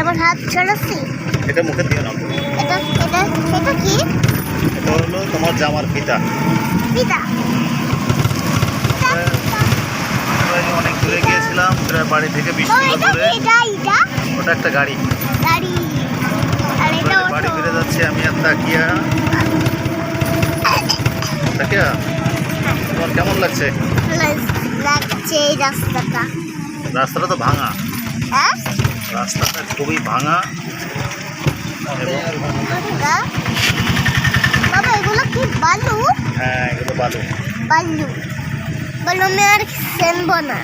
আমার হাত ছড়াচ্ছি এটা মুখে দিও না। এটা এটা এটা কি? এটা হলো তোমার জামার ফিতা। পিতা যে অনেক দূরে গিয়েছিলাম প্রায় বাড়ি থেকে বিশ কিলো দূরে। ওটা একটা গাড়ি। বাড়ি ফিরে যাচ্ছি আমি আর তাকিয়া। তাকিয়া? তোমার কেমন লাগছে? লাগছে এই রাস্তাটা। রাস্তাটা তো ভাঙা। হ্যাঁ? রাস্তাটা খুবই ভাঙা। বাবা এগুলো কি বালু? হ্যাঁ এগুলো বালু। বালু। বালু আমি আর সেনবো না।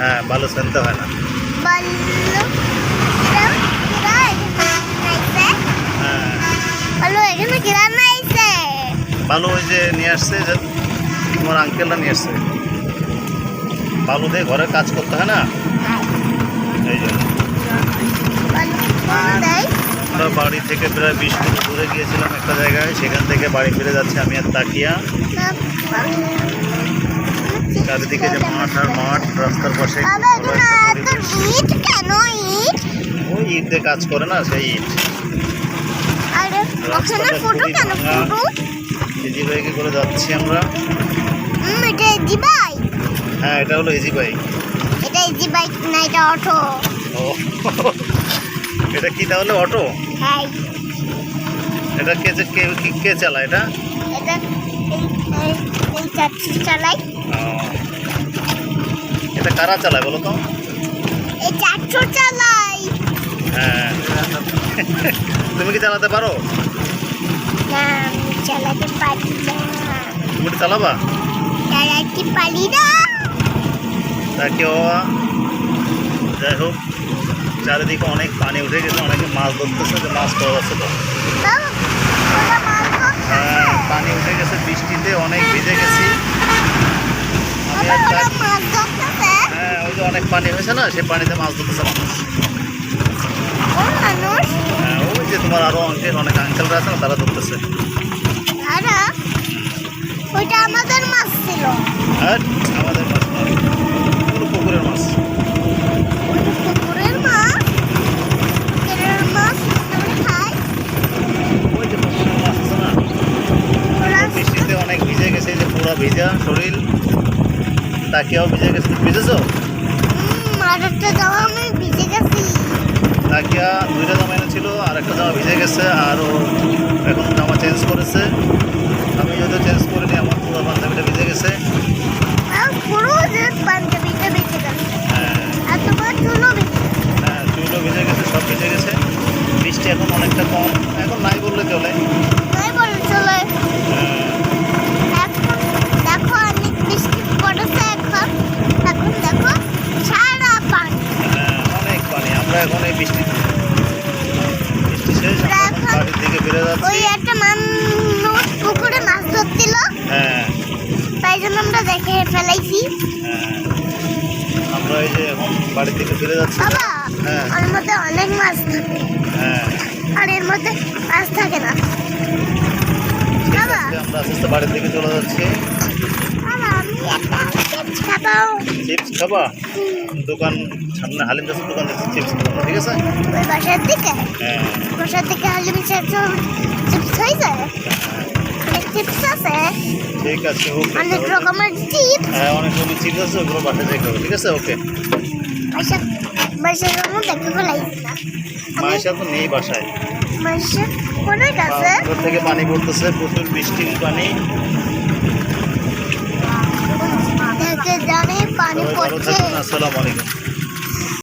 হ্যাঁ বালু হয় না। বালু এখানে নাইছে হ্যাঁ। বালু এখানে কিরা নাইছে বালু ওই যে নিয়ে আসছে যে তোমার আঙ্কেলরা নিয়ে আসছে। বালু দিয়ে ঘরে কাজ করতে হয় না? এই জন্য আমরা বাড়ি থেকে প্রায় বিশ কিলো দূরে গিয়েছিলাম একটা জায়গায় সেখান থেকে বাড়ি ফিরে যাচ্ছি আমি আর তাকিয়া। চারিদিকে যে মাঠ আর মাঠ রাস্তার পাশে ওই ঈদ দিয়ে কাজ করে না সেই ঈদ ইজি বাইকে করে যাচ্ছি আমরা। হ্যাঁ এটা হলো ইজি বাইক এটা ইজি বাইক না এটা অটো ও। এটা কি তাহলে অটো? হ্যাঁ। এটা কে কে কে চালায় এটা? এটা এই। এটা কারা চালায় বলো তো? এই হ্যাঁ। তুমি কি চালাতে পারো? না আমি চালাতে পারি না। তুমি চালাবা? চালাতে পারি না। তা কেউ যাই হোক। চারিদিকে অনেক পানি উঠে গেছে অনেকে মাছ ধরতেছে যে মাছ পাওয়া যাচ্ছে। হ্যাঁ পানি উঠে গেছে বৃষ্টিতে অনেক ভিজে গেছি আমি ধরতেছে। হ্যাঁ ওই যে অনেক পানি হয়েছে না সেই পানিতে মাছ ধরতেছে মানুষ হ্যাঁ ওই যে তোমার আরও অঙ্কের অনেক আঙ্কেলরা আছে না তারা ধরতেছে? ওইটা আমাদের মাছ ছিল আমাদের মাছ না ওগুলো পুকুরের মাছ ওইটা পুকুরের মাছ পুকুরের মাছ আমরা খাই ওই যে পুকুরের মাছ আছে না ওরা বৃষ্টিতে অনেক ভিজে গেছে এই যে পুরো শরীর তাকিয়াও ভিজে গেছে। ভিজেছো? একটা জামা আমি ভিজে গেছি। তাকিয়া দুইটা জামা এনেছিল আর একটা জামা ভিজে গেছে আর ও এখন জামা চেঞ্জ করেছে। আমি যদিও চেঞ্জ করিনি আমার পুরো পাঞ্জাবিটা ভিজে গেছে। পুরো পাঞ্জাবিটা ভিজে গেছে। হ্যাঁ। আর তোমার চুলও ভিজে গেছে। হ্যাঁ চুলও ভিজে গেছে সব ভিজে গেছে। বৃষ্টি এখন অনেকটা কম। এখন নাই বললে চলে তাই বলে চলে হ্যাঁ, এখন দেখো অনেক বৃষ্টি পড়েছে এখন এখন দেখো সারা পানি হ্যাঁ, অনেক পানি আমরা এখন এই বৃষ্টি বৃষ্টি শেষ আমরা এখন এখন- যাচ্ছি। ওই একটা মানুষ পুকুরে মাছ ধরছিল। হ্যাঁ। তাই জন্য আমরা দেখে ফেলাইছি হ্যাঁ। আমরা এই যে এখন বাড়ির দিকে ফিরে যাচ্ছি। বাবা হ্যাঁ। ওর মধ্যে অনেক মাছ থাকে। হ্যাঁ। আর এর মধ্যে মাছ থাকে না। বাবা। আমরা আস্তে আস্তে বাড়ির দিকে চলে যাচ্ছি। চিপস খাব। চিপস খাবা? দোকান সামনে হালিম চাষের দোকান দেখছি চিপস খাব ঠিক আছে? ওই বাসার দিকে? হ্যাঁ। বাসার দিকে হালিমি চিপস অনেক চিপস আছে। ঠিক আছে ওকে অনেক রকমের চিপস হ্যাঁ অনেক রকমের চিপস আছে ওগুলো বাসায় যাই খাব ঠিক আছে? ওকে। না আমি মায়ের নেই বাসায়। বাসা কোনের কাছে ঘর থেকে পানি পড়তেছে প্রচুর বৃষ্টির পানি। থেকে জানে পানি পড়ছে। আসসালামু আলাইকুম।